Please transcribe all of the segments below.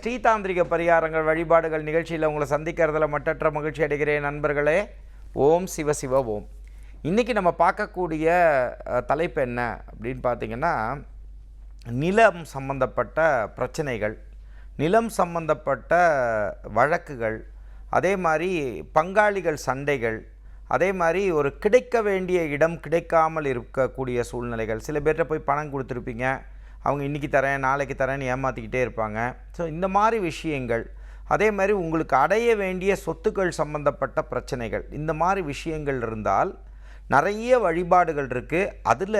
ஸ்ரீதாந்திரிக பரிகாரங்கள் வழிபாடுகள் நிகழ்ச்சியில் உங்களை சந்திக்கிறதுல மட்டற்ற மகிழ்ச்சி அடைகிறேன் நண்பர்களே. ஓம் சிவ சிவ ஓம். இன்றைக்கி நம்ம பார்க்கக்கூடிய தலைப்பு என்ன அப்படின்னு பார்த்தீங்கன்னா நிலம் சம்பந்தப்பட்ட பிரச்சனைகள் நிலம் சம்பந்தப்பட்ட வழக்குகள் அதே மாதிரி பங்காளிகள் சண்டைகள் அதே மாதிரி ஒரு கிடைக்க வேண்டிய இடம் கிடைக்காமல் இருக்கக்கூடிய சூழ்நிலைகள். சில பேர்கிட்ட போய் பணம் கொடுத்துருப்பீங்க. அவங்க இன்றைக்கி தரேன் நாளைக்கு தரேன்னு ஏமாற்றிக்கிட்டே இருப்பாங்க. ஸோ இந்த மாதிரி விஷயங்கள் அதே மாதிரி உங்களுக்கு அடைய வேண்டிய சொத்துக்கள் சம்பந்தப்பட்ட பிரச்சனைகள் இந்த மாதிரி விஷயங்கள் இருந்தால் நிறைய வழிபாடுகள் இருக்குது அதில்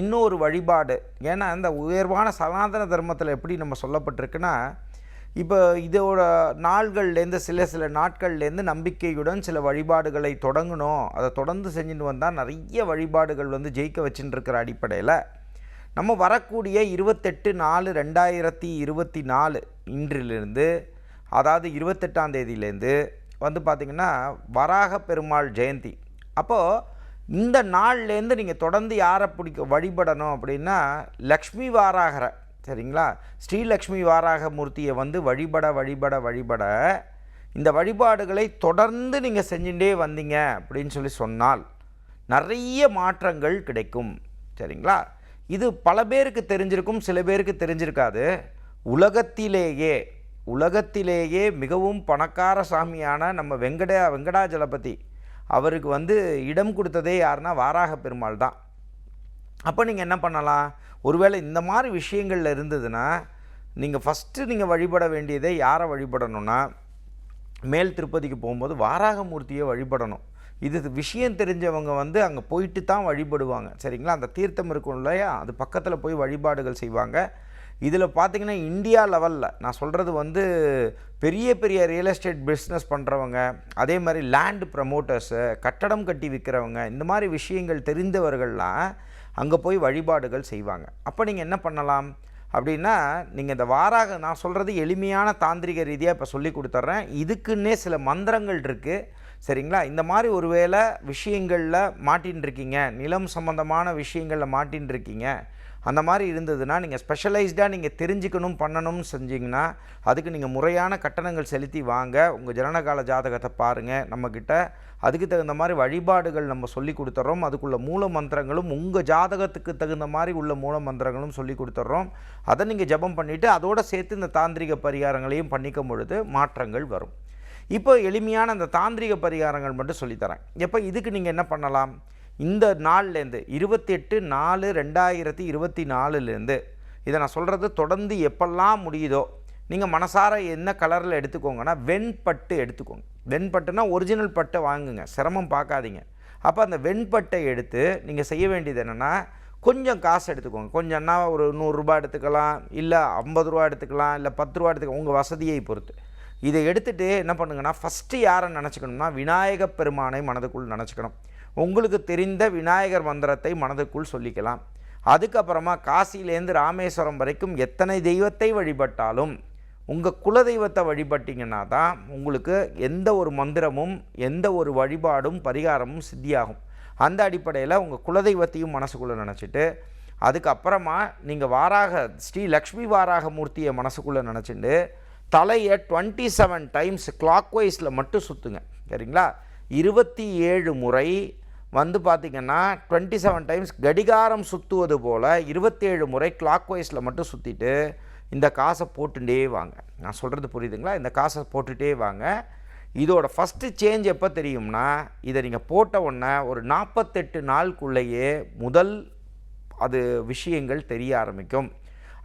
இன்னொரு வழிபாடு ஏன்னா இந்த உயர்வான சனாதன தர்மத்தில் எப்படி நம்ம சொல்லப்பட்டிருக்குன்னா இப்போ இதோட நாள்கள்லேருந்து சில சில நாட்கள்லேருந்து நம்பிக்கையுடன் சில வழிபாடுகளை தொடங்கணும். அதை தொடர்ந்து செஞ்சுட்டு வந்தால் நிறைய வழிபாடுகள் வந்து ஜெயிக்க வச்சுட்டுருக்கிற அடிப்படையில் நம்ம வரக்கூடிய இருபத்தெட்டு நாலு ரெண்டாயிரத்தி இருபத்தி நாலு இன்றிலிருந்து அதாவது இருபத்தெட்டாம் தேதியிலேருந்து வந்து பார்த்திங்கன்னா வராக பெருமாள் ஜெயந்தி. அப்போது இந்த நாள்லேருந்து நீங்கள் தொடர்ந்து யாரை பிடிக்க வழிபடணும் அப்படின்னா லக்ஷ்மி வாராகரை சரிங்களா? ஸ்ரீலக்ஷ்மி வாராக மூர்த்தியை வந்து வழிபட வழிபட வழிபட இந்த வழிபாடுகளை தொடர்ந்து நீங்கள் செஞ்சுட்டே வந்தீங்க அப்படின்னு சொல்லி சொன்னால் நிறைய மாற்றங்கள் கிடைக்கும் சரிங்களா? இது பல பேருக்கு தெரிஞ்சிருக்கும் சில பேருக்கு தெரிஞ்சிருக்காது. உலகத்திலேயே உலகத்திலேயே மிகவும் பணக்கார சாமியான நம்ம வெங்கட வெங்கடாஜலபதி அவருக்கு வந்து இடம் கொடுத்ததே யாருன்னா வாராக பெருமாள் தான். அப்போ நீங்கள் என்ன பண்ணலாம்? ஒருவேளை இந்த மாதிரி விஷயங்கள்ல இருந்ததுன்னா நீங்கள் ஃபஸ்ட்டு நீங்கள் வழிபட வேண்டியதே யாரை வழிபடணும்னா மேல் திருப்பதிக்கு போகும்போது வாராகமூர்த்தியை வழிபடணும். இது விஷயம் தெரிஞ்சவங்க வந்து அங்கே போயிட்டு தான் வழிபடுவாங்க. சரிங்களா? அந்த தீர்த்தம் இருக்கும் இல்லையா? அது பக்கத்தில் போய் வழிபாடுகள் செய்வாங்க. இதில் பார்த்தீங்கன்னா இந்தியா லெவலில் நான் சொல்கிறது வந்து பெரிய பெரிய ரியல் எஸ்டேட் பிஸ்னஸ் பண்ணுறவங்க அதே மாதிரி லேண்ட் ப்ரமோட்டர்ஸு கட்டடம் கட்டி விற்கிறவங்க இந்த மாதிரி விஷயங்கள் தெரிந்தவர்கள்லாம் அங்கே போய் வழிபாடுகள் செய்வாங்க. அப்போ நீங்கள் என்ன பண்ணலாம்? அப்படின்னா நீங்கள் இந்த வாராக நான் சொல்கிறது எளிமையான தாந்திரிக ரீதியாக இப்போ சொல்லி கொடுத்துட்றேன் இதுக்குன்னே சில மந்திரங்கள் இருக்குது சரிங்களா? இந்த மாதிரி ஒருவேளை விஷயங்களில் மாட்டின்ருக்கீங்க நிலம் சம்பந்தமான விஷயங்களில் மாட்டின்ருக்கீங்க அந்த மாதிரி இருந்ததுன்னா நீங்கள் ஸ்பெஷலைஸ்டாக நீங்கள் தெரிஞ்சுக்கணும் பண்ணணும்னு செஞ்சிங்கன்னா அதுக்கு நீங்கள் முறையான கட்டணங்கள் செலுத்தி வாங்க. உங்கள் ஜனனகால ஜாதகத்தை பாருங்கள் நம்மக்கிட்ட அதுக்கு தகுந்த மாதிரி வழிபாடுகள் நம்ம சொல்லி கொடுத்துட்றோம் அதுக்குள்ள மூல மந்திரங்களும் உங்கள் ஜாதகத்துக்கு தகுந்த மாதிரி உள்ள மூல மந்திரங்களும் சொல்லி கொடுத்துட்றோம் அதை நீங்கள் ஜெபம் பண்ணிவிட்டு அதோடு சேர்த்து இந்த தாந்திரிக பரிகாரங்களையும் பண்ணிக்கும் பொழுது மாற்றங்கள் வரும். இப்போ எளிமையான அந்த தாந்திரிக பரிகாரங்கள் மட்டும் சொல்லித்தரேன். எப்போ இதுக்கு நீங்கள் என்ன பண்ணலாம்? இந்த நாள்லேருந்து இருபத்தெட்டு நாலு ரெண்டாயிரத்தி இருபத்தி நாலுலேருந்து இதை நான் சொல்கிறது தொடர்ந்து எப்பெல்லாம் முடியுதோ நீங்கள் மனசார என்ன கலரில் எடுத்துக்கோங்கன்னா வெண்பட்டு எடுத்துக்கோங்க. வெண்பட்டுனா ஒரிஜினல் பட்டை வாங்குங்க சிரமம் பார்க்காதீங்க. அப்போ அந்த வெண்பட்டை எடுத்து நீங்கள் செய்ய வேண்டியது என்னென்னா கொஞ்சம் காசு எடுத்துக்கோங்க. கொஞ்சம்னா ஒரு நூறுரூபா எடுத்துக்கலாம் இல்லை ஐம்பது ரூபா எடுத்துக்கலாம் இல்லை பத்து ரூபா எடுத்துக்கலாம் உங்கள் வசதியை பொறுத்து. இதை எடுத்துகிட்டு என்ன பண்ணுங்கன்னா ஃபஸ்ட்டு யாரை நினச்சிக்கணும்னா விநாயக பெருமானை மனதுக்குள் நினச்சிக்கணும். உங்களுக்கு தெரிந்த விநாயகர் மந்திரத்தை மனதுக்குள் சொல்லிக்கலாம். அதுக்கப்புறமா காசியிலேருந்து ராமேஸ்வரம் வரைக்கும் எத்தனை தெய்வத்தை வழிபட்டாலும் உங்கள் குலதெய்வத்தை வழிபட்டிங்கன்னா தான் உங்களுக்கு எந்த ஒரு மந்திரமும் எந்த ஒரு வழிபாடும் பரிகாரமும் சித்தியாகும். அந்த அடிப்படையில் உங்கள் குலதெய்வத்தையும் மனசுக்குள்ளே நினச்சிட்டு அதுக்கப்புறமா நீங்கள் வாராக ஸ்ரீ லக்ஷ்மி வாராக மூர்த்தியை மனசுக்குள்ளே நினச்சிட்டு தலையை டுவெண்ட்டி செவன் டைம்ஸ் கிளாக் வைஸில் மட்டும் சுற்றுங்க சரிங்களா? இருபத்தி ஏழு முறை வந்து பார்த்திங்கன்னா டுவெண்ட்டி செவன் டைம்ஸ் கடிகாரம் சுற்றுவது போல் இருபத்தேழு முறை கிளாக் வைஸில் மட்டும் சுற்றிட்டு இந்த காசை போட்டுட்டே வாங்க. நான் சொல்கிறது புரியுதுங்களா? இந்த காசை போட்டுகிட்டே வாங்க. இதோட ஃபஸ்ட்டு சேஞ்ச் எப்போ தெரியும்னா இதை நீங்கள் போட்ட உடனே ஒரு நாற்பத்தெட்டு நாளுக்குள்ளேயே முதல் அது விஷயங்கள் தெரிய ஆரம்பிக்கும்.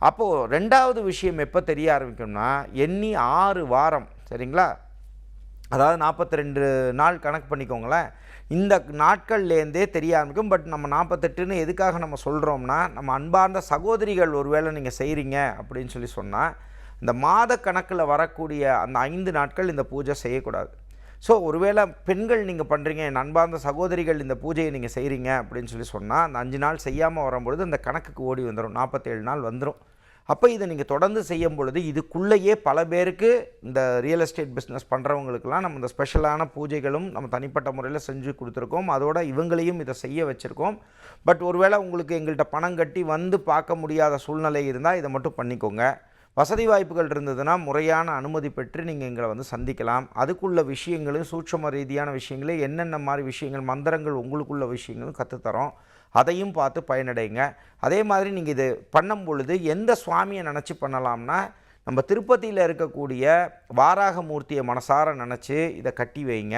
அப்போது ரெண்டாவது விஷயம் எப்போ தெரிய ஆரம்பிக்கும்னா எண்ணி ஆறு வாரம் சரிங்களா? அதாவது நாற்பத்தி ரெண்டு நாள் கணக்கு பண்ணிக்கோங்களேன். இந்த நாட்கள்லேருந்தே தெரிய ஆரம்பிக்கும். பட் நம்ம நாற்பத்தெட்டுன்னு எதுக்காக நம்ம சொல்கிறோம்னா நம்ம அன்பார்ந்த சகோதரிகள் ஒருவேளை நீங்கள் செய்கிறீங்க அப்படின்னு சொல்லி சொன்னால் இந்த மாத கணக்கில் வரக்கூடிய அந்த ஐந்து நாட்கள் இந்த பூஜை செய்யக்கூடாது. ஸோ ஒருவேளை பெண்கள் நீங்கள் பண்ணுறீங்க என் அன்பார்ந்த சகோதரிகள் இந்த பூஜையை நீங்கள் செய்கிறீங்க அப்படின்னு சொல்லி சொன்னால் அந்த அஞ்சு நாள் செய்யாமல் வரும்பொழுது அந்த கணக்குக்கு ஓடி வந்துடும் நாற்பத்தேழு நாள் வந்துடும் அப்போ இதை நீங்கள் தொடர்ந்து செய்யும் பொழுது இதுக்குள்ளேயே பல பேருக்கு இந்த ரியல் எஸ்டேட் பிஸ்னஸ் பண்ணுறவங்களுக்கெல்லாம் நம்ம இந்த ஸ்பெஷலான பூஜைகளும் நம்ம தனிப்பட்ட முறையில் செஞ்சு கொடுத்துருக்கோம். அதோட இவங்களையும் இதை செய்ய வச்சுருக்கோம். பட் ஒருவேளை உங்களுக்கு எங்கள்கிட்ட பணம் கட்டி வந்து பார்க்க முடியாத சூழ்நிலை இருந்தால் இதை மட்டும் பண்ணிக்கோங்க. வசதி வாய்ப்புகள் இருந்ததுன்னா முறையான அனுமதி பெற்று நீங்கள் எங்களை வந்து சந்திக்கலாம். அதுக்குள்ள விஷயங்களும் சூட்சம ரீதியான விஷயங்களும் என்னென்ன மாதிரி விஷயங்கள் மந்திரங்கள் உங்களுக்குள்ள விஷயங்களும் கற்றுத்தரோம் அதையும் பார்த்து பயனடைங்க. அதே மாதிரி நீங்கள் இது பண்ணும் பொழுது எந்த சுவாமியை நினச்சி பண்ணலாம்னா நம்ம திருப்பதியில் இருக்கக்கூடிய வாராக மூர்த்தியை மனசார நினச்சி இதை கட்டி வைங்க.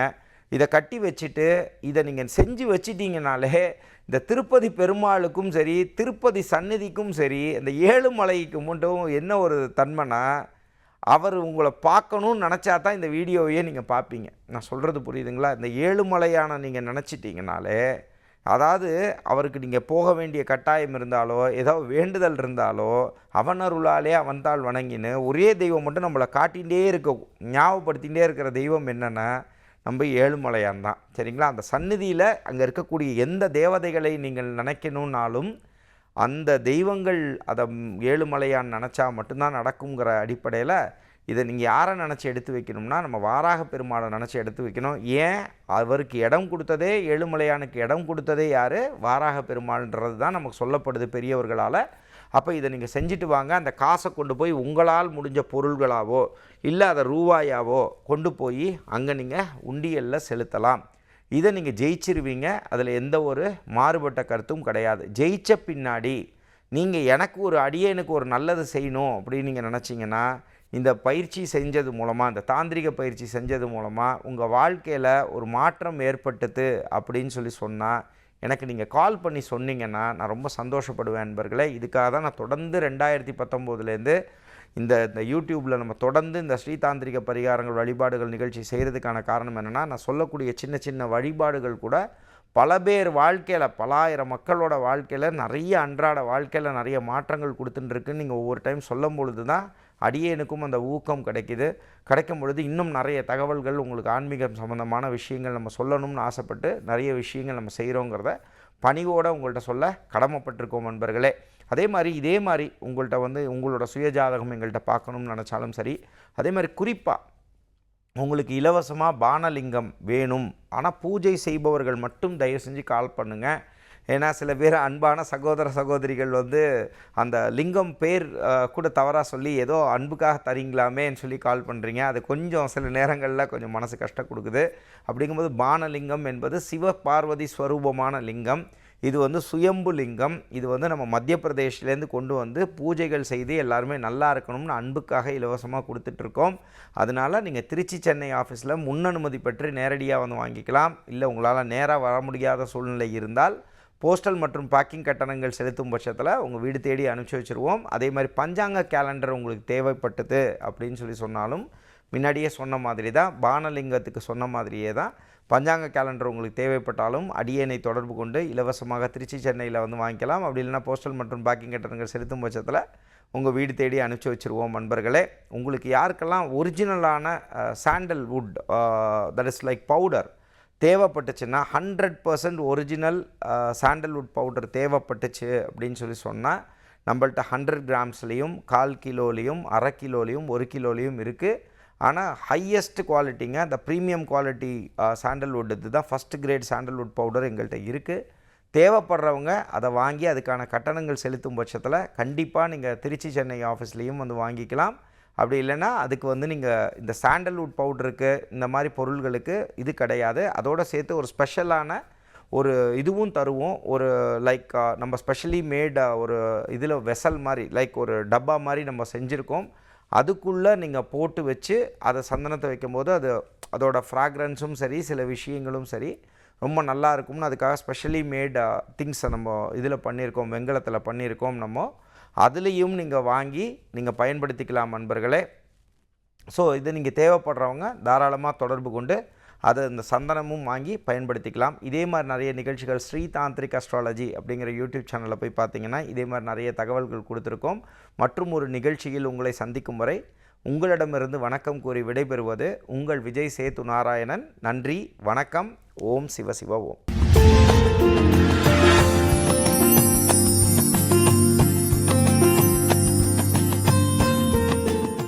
இதை கட்டி வச்சுட்டு இதை நீங்கள் செஞ்சு வச்சிட்டிங்கனாலே இந்த திருப்பதி பெருமாளுக்கும் சரி திருப்பதி சந்நிதிக்கும் சரி இந்த ஏழுமலைக்கு மட்டும் என்ன ஒரு தன்மைனா அவர் உங்களை பார்க்கணும்னு நினச்சா தான் இந்த வீடியோவையே நீங்கள் பார்ப்பீங்க. நான் சொல்கிறது புரியுதுங்களா? இந்த ஏழுமலையான நீங்கள் நினச்சிட்டிங்கனாலே அதாவது அவருக்கு நீங்கள் போக வேண்டிய கட்டாயம் இருந்தாலோ ஏதோ வேண்டுதல் இருந்தாலோ அவனருளாலே அவன்தாள் வணங்கின்னு ஒரே தெய்வம் மட்டும் நம்மளை காட்டிகிட்டே இருக்க ஞாபகப்படுத்திகிட்டே இருக்கிற தெய்வம் என்னென்னா நம்ம ஏழுமலையான் தான். சரிங்களா? அந்த சந்நிதியில் அங்கே இருக்கக்கூடிய எந்த தேவதைகளை நீங்கள் நினைக்கணுன்னாலும் அந்த தெய்வங்கள் அதை ஏழுமலையான் நினச்சா மட்டும்தான் நடக்குங்கிற அடிப்படையில் இதை நீங்கள் யாரை நினச்சி எடுத்து வைக்கணும்னா நம்ம வாராக பெருமாளை நினச்சி எடுத்து வைக்கணும். ஏன்? அவருக்கு இடம் கொடுத்ததே ஏழுமலையானுக்கு இடம் கொடுத்ததே யார்? வாராக பெருமாள்ன்றது தான் நமக்கு சொல்லப்படுது பெரியவர்களால். அப்போ இதை நீங்கள் செஞ்சுட்டு வாங்க. அந்த காசை கொண்டு போய் உங்களால் முடிஞ்ச பொருள்களாவோ இல்லை அதை ரூபாயாவோ கொண்டு போய் அங்கே நீங்கள் உண்டியலில் செலுத்தலாம். இதை நீங்கள் ஜெயிச்சிருவீங்க. அதில் எந்த ஒரு மாறுபட்ட கருத்தும் கிடையாது. ஜெயித்த பின்னாடி நீங்கள் எனக்கு ஒரு அடியனுக்கு ஒரு நல்லது செய்யணும் அப்படின்னு நீங்கள் நினச்சிங்கன்னா இந்த பயிற்சி செஞ்சது மூலமாக இந்த தாந்திரிக பயிற்சி செஞ்சது மூலமாக உங்கள் வாழ்க்கையில் ஒரு மாற்றம் ஏற்பட்டது அப்படின்னு சொல்லி சொன்னால் எனக்கு நீங்கள் கால் பண்ணி சொன்னீங்கன்னா நான் ரொம்ப சந்தோஷப்படுவேன் நண்பர்களே. இதுக்காக தான் நான் தொடர்ந்து ரெண்டாயிரத்தி பத்தொம்போதுலேருந்து இந்த இந்த யூடியூப்பில் நம்ம தொடர்ந்து இந்த ஸ்ரீதாந்திரிக பரிகாரங்கள் வழிபாடுகள் நிகழ்ச்சி செய்கிறதுக்கான காரணம் என்னென்னா நான் சொல்லக்கூடிய சின்ன சின்ன வழிபாடுகள் கூட பல பேர் வாழ்க்கையில் பலாயிரம் மக்களோட வாழ்க்கையில் நிறைய அன்றாட வாழ்க்கையில் நிறைய மாற்றங்கள் கொடுத்துட்டுருக்குன்னு நீங்கள் ஒவ்வொரு டைம் சொல்லும் பொழுது தான் அடியேனுக்கும் அந்த ஊக்கம் கிடைக்கிது. கிடைக்கும் பொழுது இன்னும் நிறைய தகவல்கள் உங்களுக்கு ஆன்மீகம் சம்மந்தமான விஷயங்கள் நம்ம சொல்லணும்னு ஆசைப்பட்டு நிறைய விஷயங்கள் நம்ம செய்கிறோங்கிறத பணிவோடு உங்கள்கிட்ட சொல்ல கடமைப்பட்டிருக்கோம் நண்பர்களே. அதே மாதிரி இதே மாதிரி உங்கள்கிட்ட வந்து உங்களோட சுயஜாதகம் எங்கள்கிட்ட பார்க்கணும்னு நினச்சாலும் சரி அதே மாதிரி குறிப்பாக உங்களுக்கு இலவசமாக பானலிங்கம் வேணும். ஆனால் பூஜை செய்பவர்கள் மட்டும் தயவு செஞ்சு கால் பண்ணுங்கள் ஏன்னா சில பேர் அன்பான சகோதர சகோதரிகள் வந்து அந்த லிங்கம் பேர் கூட தவறாக சொல்லி ஏதோ அன்புக்காக தரீங்களாமேன்னு சொல்லி கால் பண்ணுறீங்க அது கொஞ்சம் சில நேரங்களில் கொஞ்சம் மனசு கஷ்டம் கொடுக்குது. அப்படிங்கும்போது பானலிங்கம் என்பது சிவ பார்வதி ஸ்வரூபமான லிங்கம். இது வந்து சுயம்பு லிங்கம். இது வந்து நம்ம மத்திய பிரதேஷ்லேருந்து கொண்டு வந்து பூஜைகள் செய்து எல்லாருமே நல்லா இருக்கணும்னு அன்புக்காக இலவசமாக கொடுத்துட்ருக்கோம். அதனால் நீங்கள் திருச்சி சென்னை ஆஃபீஸில் முன் அனுமதி பெற்று நேரடியாக வந்து வாங்கிக்கலாம். இல்லை உங்களால் நேராக வர முடியாத சூழ்நிலை இருந்தால் போஸ்டல் மற்றும் பேக்கிங் கட்டணங்கள் செலுத்தும் பட்சத்தில் உங்கள் வீடு தேடி அனுப்பிச்சி வச்சுருவோம். அதே மாதிரி பஞ்சாங்க கேலண்டர் உங்களுக்கு தேவைப்பட்டது அப்படின்னு சொல்லி சொன்னாலும் முன்னாடியே சொன்ன மாதிரி தான் பானலிங்கத்துக்கு சொன்ன மாதிரியே தான் பஞ்சாங்க கேலண்டர் உங்களுக்கு தேவைப்பட்டாலும் அடியனை தொடர்பு கொண்டு இலவசமாக திருச்சி சென்னையில் வந்து வாங்கிக்கலாம். அப்படி இல்லைனா போஸ்டல் மற்றும் பேக்கிங் கட்டணங்கள் செலுத்தும் பட்சத்தில் உங்கள் வீடு தேடி அனுப்பிச்சி வச்சுருவோம் நண்பர்களே. உங்களுக்கு யாருக்கெல்லாம் ஒரிஜினலான sandalwood that is like powder தேவைப்பட்டுச்சுன்னா hundred percent original sandalwood powder தேவைப்பட்டுச்சு அப்படின்னு சொல்லி சொன்னால் நம்மள்ட்ட ஹண்ட்ரட் கிராம்ஸ்லேயும் கால் கிலோலேயும் அரை கிலோலேயும் ஒரு கிலோலேயும் இருக்குது ஆனால் ஹையஸ்ட் குவாலிட்டிங்க அந்த ப்ரீமியம் குவாலிட்டி சாண்டல்வுட் இது தான் ஃபஸ்ட் கிரேட் சாண்டல்வுட் பவுடர் எங்கள்கிட்ட இருக்குது தேவைப்படுறவங்க அதை வாங்கி அதுக்கான கட்டணங்கள் செலுத்தும் பட்சத்தில் கண்டிப்பாக நீங்கள் திருச்சி சென்னை ஆஃபீஸ்லேயும் வந்து வாங்கிக்கலாம். அப்படி இல்லைன்னா அதுக்கு வந்து நீங்கள் இந்த சாண்டல்வுட் பவுடருக்கு இந்த மாதிரி பொருள்களுக்கு இது கிடையாது. அதோடு சேர்த்து ஒரு ஸ்பெஷலான ஒரு இதுவும் தருவோம். ஒரு லைக் நம்ம ஸ்பெஷலி மேட் ஒரு இதில் வெசல் மாதிரி லைக் ஒரு டப்பா மாதிரி நம்ம செஞ்சுருக்கோம். அதுக்குள்ளே நீங்கள் போட்டு வச்சு அதை சந்தனத்தை வைக்கும்போது அது அதோட ஃப்ராக்ரன்ஸும் சரி சில விஷயங்களும் சரி ரொம்ப நல்லா இருக்கும்னு அதுக்காக ஸ்பெஷலி மேட் திங்ஸை நம்ம இதில் பண்ணியிருக்கோம் வெங்கலத்தில் பண்ணியிருக்கோம் நம்ம. அதுலேயும் நீங்கள் வாங்கி நீங்கள் பயன்படுத்திக்கலாம் நண்பர்களே. ஸோ இது நீங்கள் தேவைப்படுறவங்க தாராளமாக தொடர்பு கொண்டு அதை இந்த சந்தனமும் வாங்கி பயன்படுத்திக்கலாம். இதே மாதிரி நிறைய நிகழ்ச்சிகள் ஸ்ரீ தாந்திரிக் அஸ்ட்ராலஜி அப்படிங்கிற யூடியூப் சேனலில் போய் பார்த்தீங்கன்னா இதே மாதிரி நிறைய தகவல்கள் கொடுத்துருக்கோம். மற்றும் ஒரு நிகழ்ச்சியில் உங்களை சந்திக்கும் வரை உங்களிடமிருந்து வணக்கம் கூறி விடைபெறுவது உங்கள் விஜய் சேத்து நாராயணன். நன்றி வணக்கம். ஓம் சிவசிவ ஓம்.